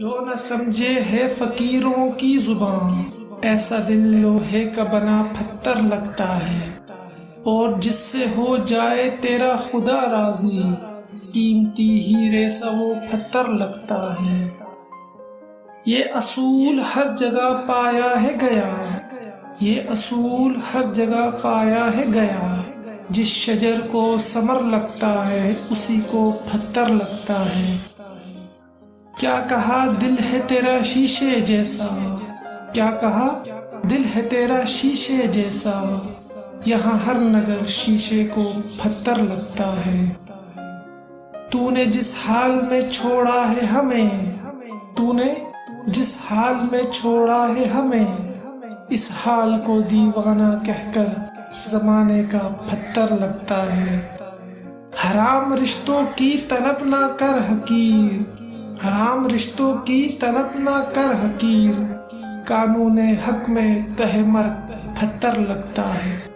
जो न समझे है फकीरों की ज़ुबान। ऐसा दिल लोहे का बना पत्थर लगता है। और जिससे हो जाए तेरा खुदा राज़ी, कीमती हीरे सा वो पत्थर लगता है। ये असूल हर जगह पाया है गया। ये असूल हर जगह पाया है गया। जिस शजर को समर लगता है, उसी को पत्थर लगता है। क्या कहा दिल है तेरा शीशे जैसा? क्या कहा दिल है तेरा शीशे जैसा? यहाँ हर नगर शीशे को पत्थर लगता है। तूने जिस हाल में छोड़ा है हमें, तूने जिस हाल में छोड़ा है हमें, इस हाल को दीवाना कहकर जमाने का पत्थर लगता है। हराम रिश्तों की तलब ना कर हकीर हराम रिश्तों की तलब ना कर हकीर। कानून हक में तहमर पत्थर लगता है।